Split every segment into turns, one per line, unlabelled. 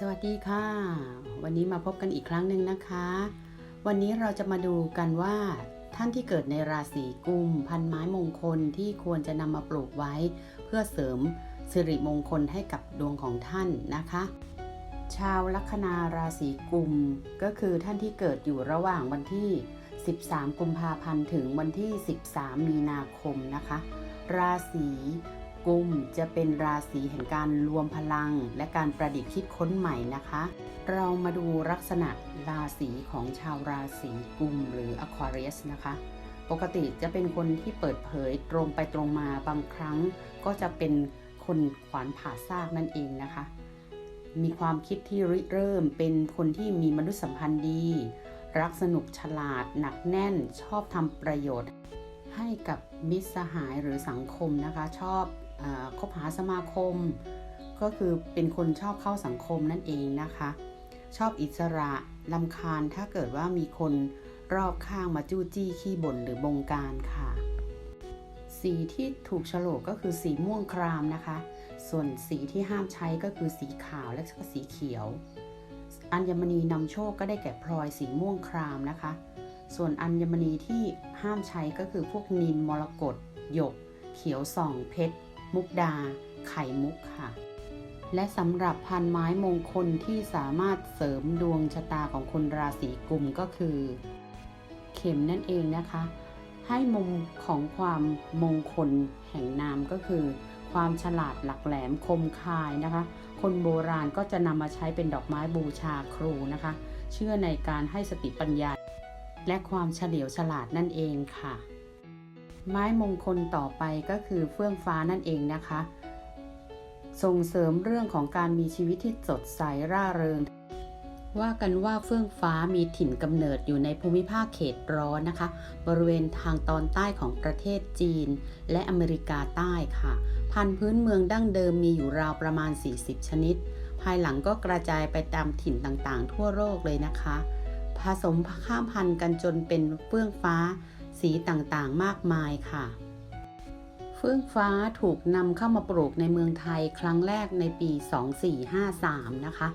สวัสดีค่ะ วันนี้มาพบกันอีกครั้งหนึ่งนะคะ วันนี้เราจะมาดูกันว่า ท่านที่เกิดในราศีกุม พันไม้มงคลที่ควรจะนำมาปลูกไว้ เพื่อเสริมสิริมงคลให้กับดวงของท่านนะคะ ชาวลัคนาราศีกุม ก็คือท่านที่เกิดอยู่ระหว่างวันที่ 13 กุมภาพันธ์ถึงวันที่ 13 มีนาคมนะคะ ราศี กุมจะเป็นราศีแห่งการรวมพลัง และการประดิษฐ์คิดค้นใหม่นะคะ เรามาดูลักษณะราศีของชาวราศีกุมหรือ Aquarius นะคะ ปกติจะเป็นคนที่เปิดเผยตรงไปตรงมาบางครั้ง ก็จะเป็นคนขวานผ่าซากนั่นเองนะคะ มีความคิดที่ริเริ่มเป็นคนที่มีมนุษยสัมพันธ์ดี รักสนุกฉลาด หนักแน่น ชอบทำประโยชน์ให้กับมิตรสหายหรือสังคมนะคะ ชอบ คบหาสมาคม ก็คือเป็นคนชอบเข้าสังคมนั่นเองนะคะ ชอบอิสระลำคาญถ้าเกิดว่ามีคนรอบข้างมาจู้จี้ขี้บ่นหรือบงการค่ะ สีที่ถูกฉลกก็คือสีม่วงครามนะคะ ส่วนสีที่ห้ามใช้ก็คือสีขาวและก็สีเขียว อัญมณีนำโชคก็ได้แก่พลอยสีม่วงครามนะคะ ส่วนอัญมณีที่ห้ามใช้ก็คือพวกนินมรกตหยก เขียวส่องเพชร มุกดา ไข่มุกค่ะ และสำหรับพันไม้มงคลที่สามารถเสริมดวงชะตาของคนราศีกุมก็คือ เข็มนั่นเองนะคะ ให้มุมของความมงคลแห่งนามก็คือ ความฉลาดหลักแหลมคมคายนะคะ คนโบราณก็จะนำมาใช้เป็นดอกไม้บูชาครูนะคะ เชื่อในการให้สติปัญญา และความเฉลียวฉลาดนั่นเองค่ะ ไม้มงคลต่อไปก็คือเฟื่องฟ้านั่นเองนะคะ ส่งเสริมเรื่องของการมีชีวิตที่สดใสร่าเริง ว่ากันว่าเฟื่องฟ้ามีถิ่นกำเนิดอยู่ในภูมิภาคเขตร้อนนะคะ บริเวณทางตอนใต้ของประเทศจีน และอเมริกาใต้ค่ะ พันธุ์พื้นเมืองดั้งเดิมมีอยู่ราวประมาณ 40 ชนิด ภายหลังก็กระจายไปตามถิ่นต่างๆ ทั่วโลกเลยนะคะ ผสมข้ามพันธุ์กันจนเป็นเฟื่องฟ้า สีต่างๆ มากมายค่ะ เฟื่องฟ้าถูกนำเข้ามาปลูกในเมืองไทยครั้งแรกในปี 2453 นะคะ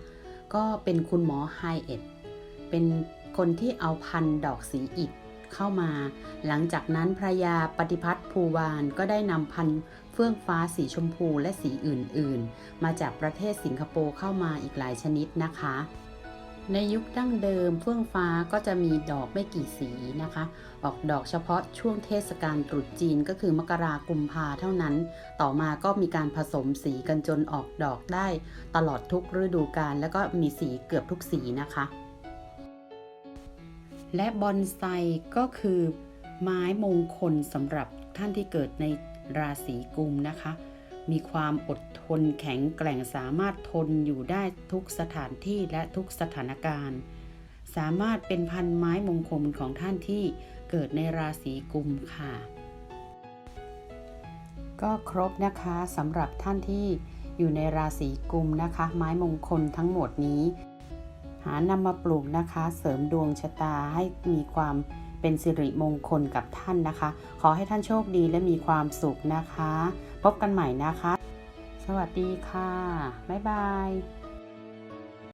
ก็เป็นคุณหมอไฮเอ็ดเป็นคนที่เอาพันธุ์ดอกสีอิฐเข้ามา หลังจากนั้นพระยาปฏิพัฒน์ภูวานก็ได้นำพันธุ์เฟื่องฟ้าสีชมพูและสีอื่นๆ มาจากประเทศสิงคโปร์เข้ามาอีกหลายชนิดนะคะ ในยุคดั้งเดิมเฟื่องฟ้าก็จะมีดอกไม่กี่สีนะคะ ออกดอกเฉพาะช่วงเทศกาลตรุษจีนก็คือมกรากุมภาเท่านั้น ต่อมาก็มีการผสมสีกันจนออกดอกได้ตลอดทุกฤดูกาลแล้วก็มีสีเกือบทุกสีนะคะ และบอนไซก็คือไม้มงคลสำหรับท่านที่เกิดในราศีกุมนะคะ มีความอดทนแข็งแกร่งสามารถทนอยู่ได้ทุกสถานที่และทุกสถานการณ์ สามารถเป็นพันไม้มงคลของท่านที่เกิดในราศีกุมค่ะ ก็ครบนะคะสำหรับท่านที่อยู่ในราศีกุมนะคะ ไม้มงคลทั้งหมดนี้ หานำมาปลูกนะคะ เสริมดวงชะตาให้มีความ เป็นสิริมงคลกับท่านนะคะ ขอให้ท่านโชคดีและมีความสุขนะคะ พบกันใหม่นะคะ สวัสดีค่ะ บ๊ายบาย